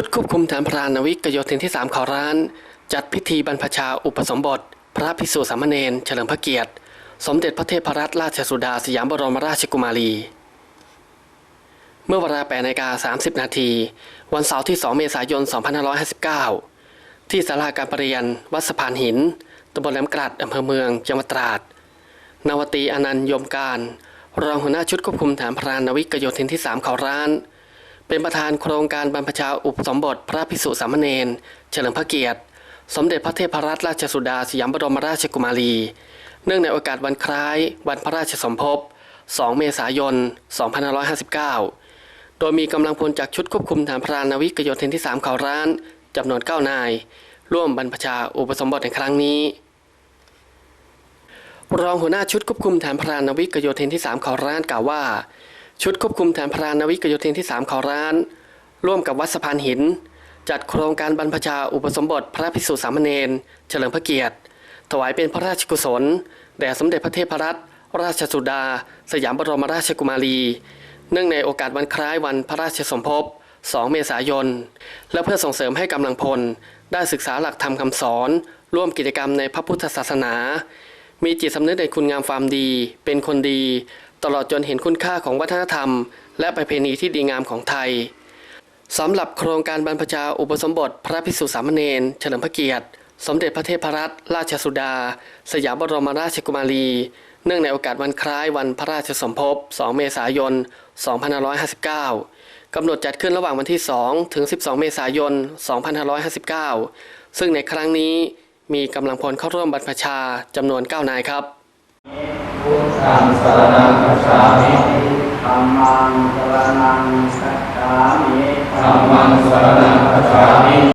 ชุดควบคุมฐานพรานนาวิกโยธินที่ 3 ขอร้าน จัดพิธีบรรพชาอุปสมบท พระภิกษุสามเณรเฉลิมพระเกียรติ สมเด็จพระเทพรัตนราชสุดาสยามบรมราชกุมารี เมื่อเวลา8นาฬิกา30 นาที วันเสาร์ที่ 2 เมษายน 2559 ที่ศาลาการประเรียน วัดสะพานหินตำบลแหลมกลัดอำเภอเมืองจังหวัดตราดนาวตีอนันต์ยมการ รองหัวหน้าชุดควบคุมฐานพรานนาวิกโยธินที่ 3 เขาร้าน เป็นประธานโครงการบรรพชาอุปสมบทพระภิกษุสามเณรเฉลิมพระเกียรติ สมเด็จพระเทพรัตนราชสุดาสยามบรมราชกุมารี เนื่องในโอกาสวันคล้าย วันพระราชสมภพ 2 เมษายน 2559 โดยมีกำลังพลจากชุดควบคุมฐานพรานนาวิกโยธินที่ 3 เขาร้านจำนวน 9 นาย ร่วมบรรพชาอุปสมบทในครั้งนี้รองหัวหน้าชุดควบคุมฐานพรานนาวิกโยธินที่ 3 เขาร้านกล่าวว่า ชุดควบคุมฐานพรานนวิกโยธินที่ 3 เขาร้าน ร่วมกับวัดสะพานหิน จัดโครงการบรรพชาอุปสมบทพระภิกษุสามเณรเฉลิมพระเกียรติ ถวายเป็นพระราชกุศล แด่สมเด็จพระเทพรัตนราชสุดา สยามบรมราชกุมารี เนื่องในโอกาสวันคล้ายวันพระราชสมภพ 2 เมษายน และเพื่อส่งเสริมให้กำลังพล ได้ศึกษาหลักธรรมคำสอน ร่วมกิจกรรมในพระพุทธศาสนา มีจิตสำนึกในคุณงามความดี เป็นคนดี ตลอดจนเห็นคุณค่าของวัฒนธรรม และประเพณีที่ดีงามของไทยสำหรับโครงการบรรพชาอุปสมบทพระภิกษุสามเณรเฉลิมพระเกียรติ สมเด็จพระเทพรัตนราชสุดา สยามบรมราชกุมารี เนื่องในโอกาสวันคล้ายวันพระราชสมภพ 2 เมษายน 2559 กำหนดจัดขึ้นระหว่างวันที่ 2 ถึง 12 เมษายน 2559 ซึ่งในครั้งนี้มีกำลังพลเข้าร่วมบรรพชาจำนวน 9 นายครับ ตังสารนังกัจฉามิธัมมังสารนังกัจฉามิธัมมังสารนังกัจฉมิ